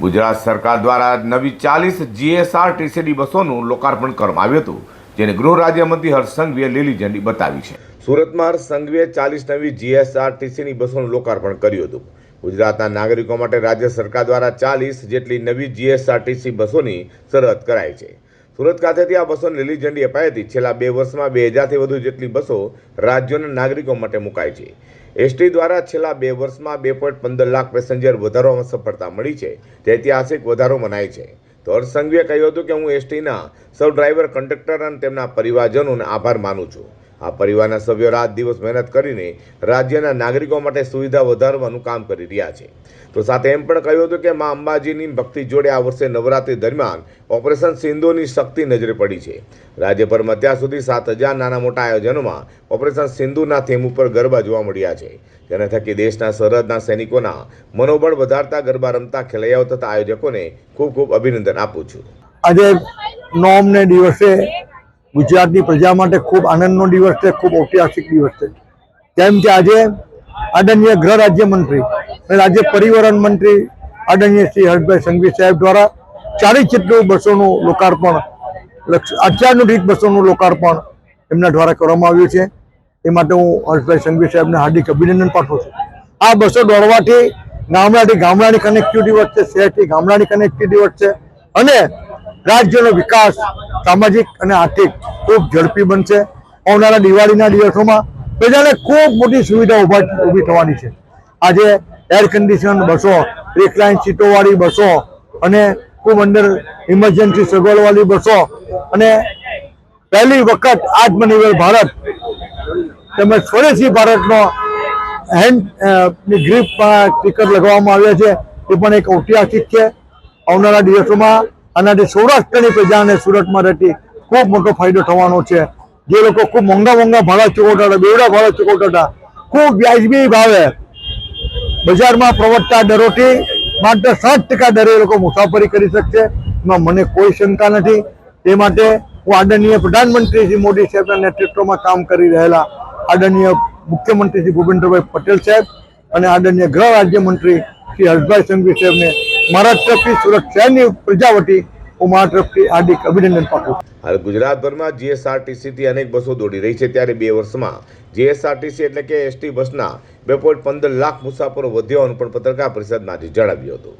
ગુજરાત સરકાર દ્વારા નવી ચાલીસ જીએસઆરટીસીની બસોનું લોકાર્પણ કરવામાં આવ્યું હતું, જેને ગૃહ રાજ્યમંત્રી હર્ષ લીલી ઝંડી બતાવી છે. સુરતમાં હર્ષ સંઘવીએ ચાલીસ નવી જીએસઆરટીસીની બસોનું લોકાર્પણ કર્યું હતું. ગુજરાતના નાગરિકો માટે રાજ્ય સરકાર દ્વારા ચાલીસ જેટલી નવી જીએસઆરટીસી બસોની શરૂઆત કરાઈ છે. સુરત ખાતેથી આ બસોને લીલી ઝંડી અપાઈ હતી છેલ્લા બે વર્ષમાં બે હજારથી વધુ જેટલી બસો રાજ્યોના નાગરિકો માટે મુકાઈ છે. એસટી દ્વારા છેલ્લા બે વર્ષમાં બે પોઈન્ટ પંદર લાખ પેસેન્જર વધારવામાં સફળતા મળી છે. તે ઐતિહાસિક વધારો મનાય છે. તો હર્ષસંઘવીએ કહ્યું હતું કે હું એસટીના સૌ ડ્રાઈવર, કંડક્ટર અને તેમના પરિવારજનોને આભાર માનું છું. આ પરિવારના સભ્યો રાત દિવસ મહેનત કરીને રાજ્યના નાગરિકો માટે સુવિધા વધારવાનું કામ કરી રહ્યા છે. તો સાથે એમ પણ કહ્યું હતું કે મા અંબાજીની ભક્તિ જોડે આ વર્ષે નવરાત્રી દરમિયાન ઓપરેશન સિંધુની શક્તિ નજરે પડી છે. રાજ્યભરમાં અત્યાર સુધી સાત હજાર નાના મોટા આયોજનોમાં ઓપરેશન સિંધુના થીમ ઉપર ગરબા જોવા મળ્યા છે. જેના થકી દેશના સરહદના સૈનિકોના મનોબળ વધારતા ગરબા રમતા ખેલૈયાઓ તથા આયોજકોને ખૂબ ખૂબ અભિનંદન આપું છું. આજે નોમને દિવસે ગુજરાતની પ્રજા માટે ખૂબ આનંદનો દિવસ છે, ખૂબ ઐતિહાસિક દિવસ છે. કેમ કે આજે આદરણીય ગૃહ રાજ્યમંત્રી અને રાજ્ય પરિવહન મંત્રી આદરણીય શ્રી હર્ષભાઈ સંઘવી સાહેબ દ્વારા ચાલીસ જેટલું બસોનું લોકાર્પણ અત્યારનું અત્યાધુનિક બસોનું લોકાર્પણ એમના દ્વારા કરવામાં આવ્યું છે. એ માટે હું હર્ષભાઈ સંઘવી સાહેબને હાર્દિક અભિનંદન પાઠવું છું. આ બસો દોડવાથી ગામડાથી ગામડાની કનેક્ટિવિટી વધશે, શહેરથી ગામડાની કનેક્ટિવિટી વધશે અને રાજ્યનો વિકાસ સામાજિક અને આર્થિક ખૂબ ઝડપી બનશે. આવનારા દિવાળીના દિવસોમાં પ્રજાને ખૂબ મોટી સુવિધા ઊભા ઊભી થવાની છે. આજે એર કન્ડિશન બસો રેકલાઇન સીટોવાળી બસો અને ખૂબ અંદર ઇમરજન્સી સગવડવાળી બસો અને પહેલી વખત આત્મનિર્ભર ભારત તેમજ સ્વદેશી ભારતનો હેન્ડ ગ્રીપમાં સ્ટીકર લગાવવામાં આવ્યા છે. એ પણ એક ઐતિહાસિક છે. આવનારા દિવસોમાં આનાથી સૌરાષ્ટ્રની પ્રજાને સુરતમાં રહેતી ખૂબ મોટો ફાયદો થવાનો છે. જે લોકો ખૂબ મોંઘા મોંઘા ભાડા ચૂકવતા હતા, બેવડા ભાડા ચૂકવતા હતા, ખૂબ વ્યાજબી ભાવે બજારમાં પ્રવર્તતા દરોથી માત્ર સાત ટકા દરે લોકો મુસાફરી કરી શકશે. એમાં મને કોઈ શંકા નથી. તે માટે હું આદરણીય પ્રધાનમંત્રી શ્રી મોદી સાહેબના નેતૃત્વમાં કામ કરી રહેલા આદરણીય મુખ્યમંત્રી શ્રી ભૂપેન્દ્રભાઈ પટેલ સાહેબ અને આદરણીય ગૃહ રાજ્યમંત્રી શ્રી હર્ષભાઈ સંઘવી સાહેબને મારા તરફથી સુરત શહેરની પ્રજા વતી હું મારા તરફથી હાર્દિક અભિનંદન પાઠવું હાલ ગુજરાતભરમાં જીએસઆરટીસીથી અનેક બસો દોડી રહી છે ત્યારે બે વર્ષમાં જીએસઆરટીસી એટલે કે એસટી બસના બે પોઈન્ટ પંદર લાખ મુસાફરો વધ્યો હોવાનું પણ પત્રકાર પરિષદમાં આજે જણાવ્યું હતું.